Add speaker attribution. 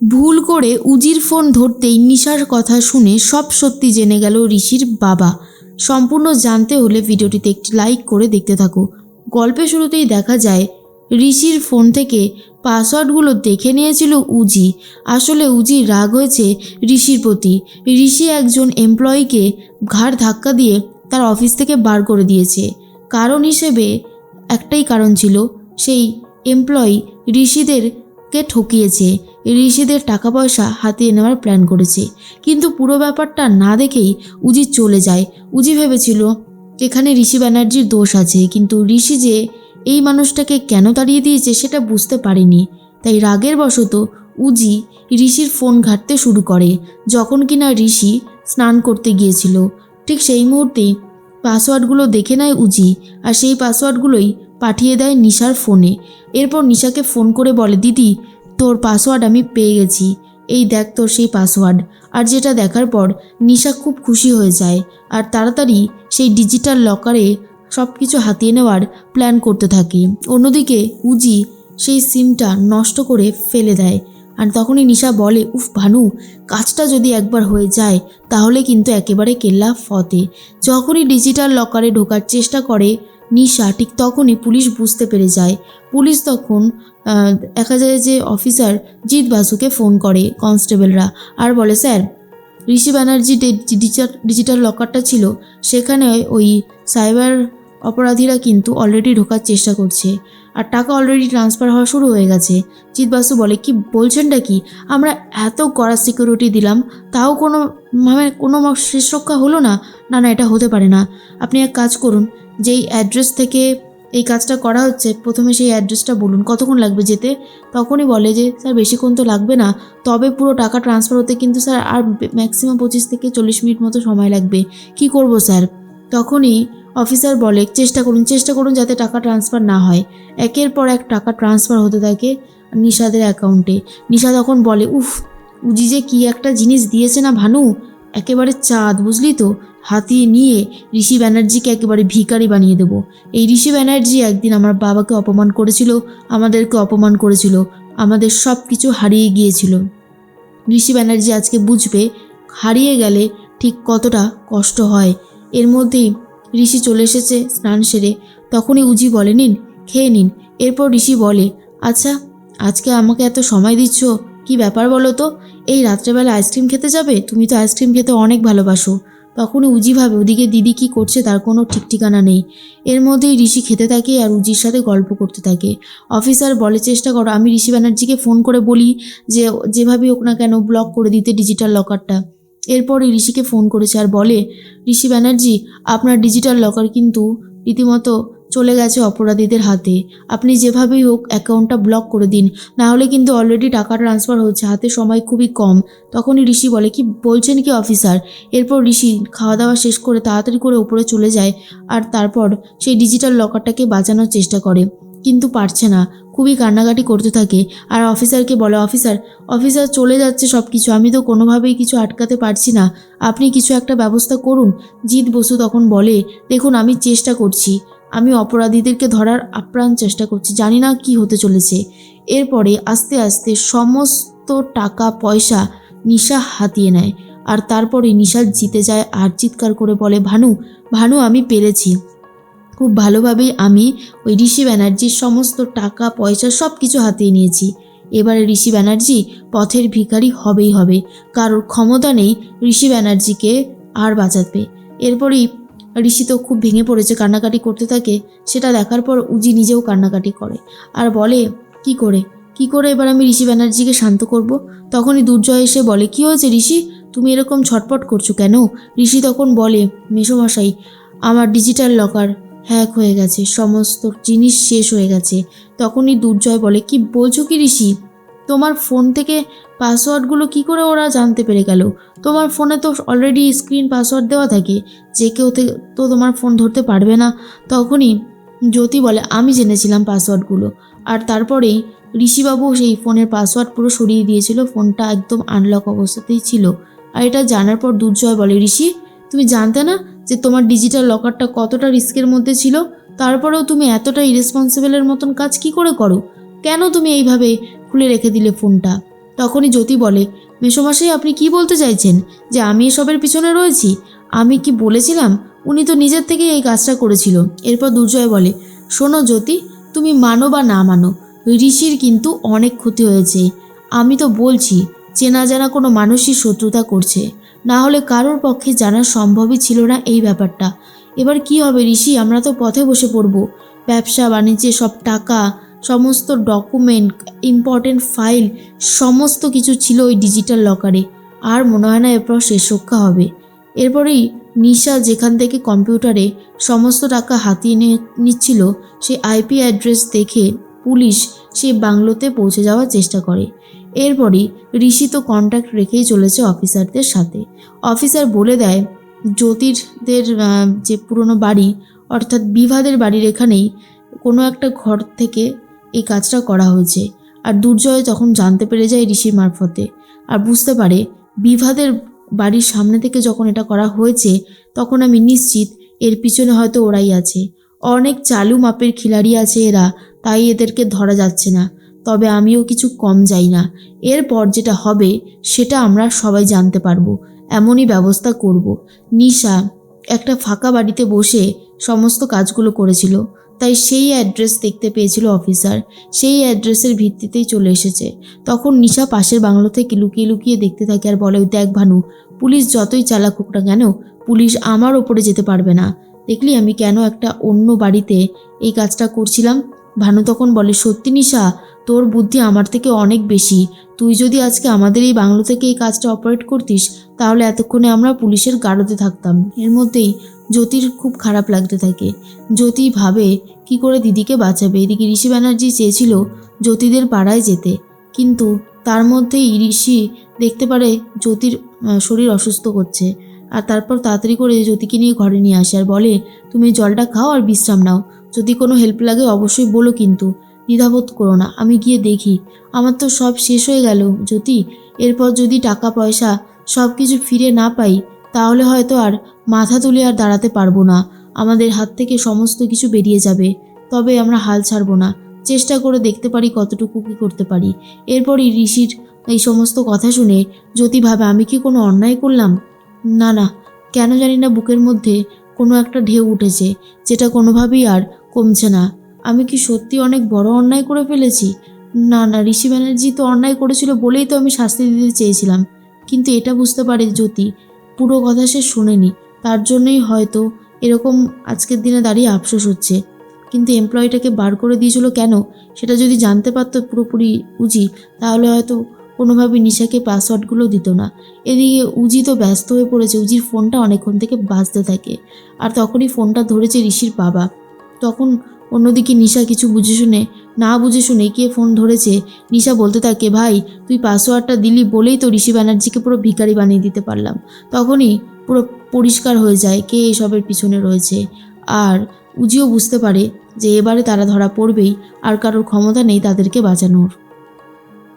Speaker 1: ভুল করে উজির ফোন ধরতেই নিশার কথা শুনে সব সত্যি জেনে গেল ঋষির বাবা। সম্পূর্ণ জানতে হলে ভিডিওটিতে একটি লাইক করে দেখতে থাকো। গল্পের শুরুতেই দেখা যায়, ঋষির ফোন থেকে পাসওয়ার্ডগুলো দেখে নিয়েছিল উজি। আসলে উজির রাগ হয়েছে ঋষির প্রতি। ঋষি একজন এমপ্লয়িকে ঘাড় ধাক্কা দিয়ে তার অফিস থেকে বার করে দিয়েছে। কারণ হিসেবে একটাই কারণ ছিল, সেই এমপ্লয়ি ঋষিদেরকে ঠকিয়েছে। ঋষিদের টাকা পয়সা হাতিয়ে নেওয়ার প্ল্যান করেছে। কিন্তু পুরো ব্যাপারটা না দেখেই উজি চলে যায়। উজি ভেবেছিল, এখানে ঋষি ব্যানার্জির দোষ আছে, কিন্তু ঋষি যে এই মানুষটাকে কেন তাড়িয়ে দিয়েছে সেটা বুঝতে পারেনি। তাই রাগের বশত উজি ঋষির ফোন ঘাঁটতে শুরু করে। যখন কিনা ঋষি স্নান করতে গিয়েছিল, ঠিক সেই মুহূর্তেই পাসওয়ার্ডগুলো দেখে নেয় উজি আর সেই পাসওয়ার্ডগুলোই পাঠিয়ে দেয় নিশার ফোনে। এরপর নিশাকে ফোন করে বলে, দিদি তোর পাসওয়ার্ড আমি পেয়ে গেছি। এই দেখ তোর সেই পাসওয়ার্ড আর যেটা দেখার পর নিশা খুব খুশি হয়ে যায় আর তাড়াতাড়ি সেই ডিজিটাল লকারে সব কিছু হাতিয়ে নেওয়ার প্ল্যান করতে থাকে। অন্যদিকে উজি সেই সিমটা নষ্ট করে ফেলে দেয়। আর তখনই নিশা বলে, উফ ভানু, কাজটা যদি একবার হয়ে যায়, তাহলে কিন্তু একেবারে কেল্লা ফতে। যখনই ডিজিটাল লকারে ঢোকার চেষ্টা করে নিশা ঠিক তখনই পুলিশ বুঝতে পেরে যায়। পুলিশ তখন দেখা যায় যে অফিসার জিৎ বাসুকে ফোন করে কনস্টেবলরা আর বলে, স্যার, ঋষি ব্যানার্জি ডিজিটাল লকারটা ছিল। সেখানে ওই সাইবার অপরাধীরা কিন্তু অলরেডি ঢোকার চেষ্টা করছে। আর টাকা অলরেডি ট্রান্সফার হওয়া শুরু হয়ে গেছে। জিৎ বাসু বলে, কি বলছেনটা কি? আমরা এত কড়া সিকিউরিটি দিলাম, তাও কোনো মানে কোনো শেষ রক্ষা হলো না। না না, এটা হতে পারে না। আপনি এক কাজ করুন, যেই অ্যাড্রেস থেকে এই কাজটা করা হচ্ছে, প্রথমে সেই অ্যাড্রেসটা বলুন, কতক্ষণ লাগবে যেতে? তখনই বলে যে, স্যার, বেশিক্ষণ তো লাগবে না। তবে পুরো টাকা ট্রান্সফার হতে কিন্তু, স্যার, আর ম্যাক্সিমাম পঁচিশ থেকে চল্লিশ মিনিট মতো সময় লাগবে। কি করব, স্যার? তখনই অফিসার বলে, চেষ্টা করুন চেষ্টা করুন যাতে টাকা ট্রান্সফার না হয়। একের পর এক টাকা ট্রান্সফার হতে থাকে নিশাদের অ্যাকাউন্টে নিশা তখন বলে, উফ, উজি যে কী একটা জিনিস দিয়েছে না ভানু? একেবারে চাঁদ, বুঝলি তো? হাতিয়ে নিয়ে ঋষি ব্যানার্জিকে একেবারে ভিখারি বানিয়ে দেবো। এই ঋষি ব্যানার্জি একদিন আমার বাবাকে অপমান করেছিল, আমাদেরকে অপমান করেছিল, আমাদের সব কিছু হারিয়ে গিয়েছিল। ঋষি ব্যানার্জি আজকে বুঝবে, হারিয়ে গেলে ঠিক কতটা কষ্ট হয়। এর মধ্যেই ঋষি চলে এসেছে স্নান সেরে। তখনই উজি বলে, নিন, খেয়ে নিন। এরপর ঋষি বলে আচ্ছা আজকে আমাকে এত সময় দিচ্ছ, কি ব্যাপার বলো তো? এই রাত্রেবেলা আইসক্রিম খেতে যাবে? তুমি তো আইসক্রিম খেতে অনেক ভালোবাসো। তখনই উজি ভাবে, ওদিকে দিদি কি করছে তার কোনো ঠিক ঠিকানা নেই। এর মধ্যেই ঋষি খেতে থাকে আর উজির সাথে গল্প করতে থাকে। অফিসার বলে, চেষ্টা করো, আমি ঋষি ব্যানার্জিকে ফোন করে বলি যে, যেভাবেই হোক না কেন ব্লক করে দিতে ডিজিটাল লকারটা। এরপরে ঋষিকে ফোন করেছে আর বলে, ঋষি ব্যানার্জি, আপনার ডিজিটাল লকার কিন্তু রীতিমতো চলে গেছে অপরাধীদের হাতে। আপনি যেভাবেই হোক অ্যাকাউন্টটা ব্লক করে দিন, না হলে কিন্তু অলরেডি টাকা ট্রান্সফার হচ্ছে, হাতে সময় খুবই কম। তখনই ঋষি বলে, কি বলছেন কি অফিসার এরপর ঋষি খাওয়া দাওয়া শেষ করে তাড়াতাড়ি করে উপরে চলে যায় আর তারপর সেই ডিজিটাল লকারটাকে বাঁচানোর চেষ্টা করে। কিন্তু পারছে না, খুবই কান্নাকাটি করতে থাকে আর অফিসারকে বলে অফিসার অফিসার চলে যাচ্ছে সব কিছু আমি তো কোনোভাবেই কিছু আটকাতে পারছি না। আপনি কিছু একটা ব্যবস্থা করুন। জিৎ বসু তখন বলে, দেখুন, আমি চেষ্টা করছি। আমি অপরাধীদেরকে ধরার আপ্রাণ চেষ্টা করছি। জানি না কি হতে চলেছে। এরপরে আস্তে আস্তে সমস্ত টাকা, পয়সা নিশা হাতিয়ে নেয়। আর তারপরে নিশা জিতে যায় আর চিৎকার করে বলে, ভানু ভানু, আমি পেরেছি। খুব ভালোভাবেই আমি ওই ঋষি ব্যানার্জির সমস্ত টাকা, পয়সা সব কিছু হাতিয়ে নিয়েছি। এবারে ঋষি ব্যানার্জি পথের ভিখারি হবেই হবে। কারোর ক্ষমতা নেই ঋষি ব্যানার্জিকে আর বাঁচাতে। এরপরেই ঋষি তো খুব ভেঙে পড়েছে, কান্নাকাটি করতে থাকে, সেটা দেখার পর উজি নিজেও কান্নাকাটি করে। আর বলে, কি করে? কি করে এবার আমি ঋষি ব্যানার্জিকে শান্ত করব? তখনই দুর্জয় এসে বলে, কি হয়েছে ঋষি? তুমি এরকম ছটপট করছ কেন? ঋষি তখন বলে মেসোমশাই আমার ডিজিটাল লকার হ্যাক হয়ে গেছে, সমস্ত জিনিস শেষ হয়ে গেছে। তখনই দুর্জয় বলে, কি বলছো কি ঋষি? তোমার ফোন থেকে পাসওয়ার্ডগুলো কি করে ওরা জানতে পেরে গেল? তোমার ফোনে তো অলরেডি স্ক্রিন পাসওয়ার্ড দেওয়া থাকে। যে কেউ তো তোমার ফোন ধরতে পারবে না। তখনই জ্যোতি বলে, আমি জেনেছিলাম পাসওয়ার্ডগুলো আর তারপরেই ঋষিবাবু সেই ফোনের পাসওয়ার্ড পুরো সরিয়ে দিয়েছিল। ফোনটা একদম আনলক অবস্থাতেই ছিল। আর এটা জানার পর দুর্জয় বলে, ঋষি, তুমি জানতে না যে তোমার ডিজিটাল লকারটা কতটা রিস্কের মধ্যে ছিল? তারপরেও তুমি এতটা ইরেসপন্সিবলের মতন কাজ কি করে করো? কেন তুমি এইভাবে খুলে রেখে দিলে ফোনটা। তখনই জ্যোতি বলে, মেসোমশাই, আপনি কি বলতে চাইছেন? যে আমি এসবের পিছনে রয়েছি? আমি কি বলেছিলাম? উনি তো নিজের থেকে এই কাজটা করেছিল। এরপর দুর্জয় বলে, শোনো জ্যোতি, তুমি মানো বা না মানো, ঋষির কিন্তু অনেক ক্ষতি হয়েছে। আমি তো বলছি, চেনা জানা কোনো মানুষই শত্রুতা করছে। না হলে কারোর পক্ষে জানা সম্ভবই ছিল না এই ব্যাপারটা। এবার কি হবে ঋষি? আমরা তো পথে বসে পড়ব। ব্যবসা, বাণিজ্যে সব টাকা সমস্ত ডকুমেন্ট ইম্পর্টেন্ট ফাইল সমস্ত কিছু ছিল ওই ডিজিটাল লকারে আর মনে হয় না এরপর শেষ রক্ষা হবে। এরপরেই নিশা যেখান থেকে কম্পিউটারে সমস্ত টাকা হাতিয়ে নিচ্ছিল সে আইপি অ্যাড্রেস দেখে পুলিশ সে বাংলোতে পৌঁছে যাওয়ার চেষ্টা করে। এরপরই ঋষি তো কন্ট্যাক্ট রেখেই চলেছে অফিসারদের সাথে। অফিসার বলে দেয়, জ্যোতিরদের যে পুরনো বাড়ি, অর্থাৎ বিভাদের বাড়ির এখানেই কোনো একটা ঘর থেকে এই কাজটা করা হয়েছে। আর দুর্জয় তখন জানতে পেরে যায় ঋষির মারফতে। আর বুঝতে পারে, বিভাদের বাড়ির সামনে থেকে যখন এটা করা হয়েছে, তখন আমি নিশ্চিত এর পিছনে হয়তো ওরাই আছে। অনেক চালু মাপের খিলাড়ি আছে এরা, তাই এদেরকে ধরা যাচ্ছে না। তবে আমিও কিছু কম যাই না। এরপর যেটা হবে, সেটা আমরা সবাই জানতে পারব। এমনই ব্যবস্থা করব। নিশা একটা ফাঁকা বাড়িতে বসে সমস্ত কাজগুলো করেছিল। তাই সেই অ্যাড্রেস দেখতে পেয়েছিল অফিসার। সেই অ্যাড্রেসের ভিত্তিতেই চলে এসেছে। তখন নিশা পাশের বাংলো থেকে লুকিয়ে লুকিয়ে দেখতে থাকে আর বলে দেখ ভানু, পুলিশ যতই চালাক হোক না কেন, পুলিশ আমার ওপরে যেতে পারবে না। দেখলি আমি কেন একটা অন্য বাড়িতে এই কাজটা করছিলাম? ভানু তখন বলে, সত্যি নিশা তোর বুদ্ধি আমার থেকে অনেক বেশি। তুই যদি আজকে আমাদের এই বাংলো থেকে এই কাজটা অপারেট করতিস, তাহলে এতক্ষণে আমরা পুলিশের গাড়োতে থাকতাম। এর মধ্যেই জ্যোতির খুব খারাপ লাগতে থাকে। জ্যোতি ভাবে, কি করে দিদিকে বাঁচাবে? এদিকে ঋষি ব্যানার্জি চেয়েছিল জ্যোতিদের পাড়ায় যেতে। কিন্তু তার মধ্যেই ঋষি দেখতে পারে জ্যোতির শরীর অসুস্থ করছে। আর তারপর তাড়াতাড়ি করে জ্যোতিকে নিয়ে ঘরে নিয়ে আসে আর বলে, তুমি জলটা খাও আর বিশ্রাম নাও। যদি কোনো হেল্প লাগে অবশ্যই বলো কিন্তু। দ্বিধাবোধ করো না, আমি গিয়ে দেখি। আমার তো সব শেষ হয়ে গেল। জ্যোতি, এরপর যদি টাকা, পয়সা সব কিছু ফিরে না পাই, তাহলে হয়তো আর মাথা তুলে আর দাঁড়াতে পারব না। আমাদের হাত থেকে সমস্ত কিছু বেরিয়ে যাবে। তবে আমরা হাল ছাড়বো না। চেষ্টা করে দেখতে পারি কতটুকু কী করতে পারি। এরপরই ঋষির এই সমস্ত কথা শুনে, জ্যোতি ভাবে, আমি কি কোনো অন্যায় করলাম? না না। কেন জানি না, বুকের মধ্যে কোনো একটা ঢেউ উঠেছে, যেটা কোনোভাবেই আর কমছে না। আমি কি সত্যি অনেক বড় অন্যায় করে ফেলেছি? না না, ঋষি ব্যানার্জি তো অন্যায় করেছিল বলেই তো আমি শাস্তি দিতে চেয়েছিলাম। কিন্তু এটা বুঝতে পারে জ্যোতি, পুরো কথা সে শোনেনি। তার জন্যই হয়তো এরকম আজকের দিনে দাঁড়িয়ে আফসোস হচ্ছে। কিন্তু এমপ্লয়িটাকে বার করে দিয়েছিল কেন? সেটা যদি জানতে পারতো পুরোপুরি উজি, তাহলে হয়তো কোনোভাবে নিশাকে পাসওয়ার্ডগুলো দিত না। এদিকে উজি তো ব্যস্ত হয়ে পড়েছে, উজির ফোনটা অনেকক্ষণ থেকে বাজতে থাকে। আর তখনই ফোনটা ধরেছে ঋষির বাবা। তখন অন্যদিকে নিশা কিছু বুঝে শুনে, না বুঝে শুনে কে ফোন ধরেছে। নিশা বলতে থাকে, ভাই, তুই পাসওয়ার্ডটা দিলি বলেই তো ঋষি ব্যানার্জিকে পুরো ভিকারি বানিয়ে দিতে পারলাম। তখনই পুরো পরিষ্কার হয়ে যায় কে এসবের পিছনে রয়েছে। আর উজিও বুঝতে পারে যে এবারে তারা ধরা পড়বেই, আর কারোর ক্ষমতা নেই তাদেরকে বাঁচানোর।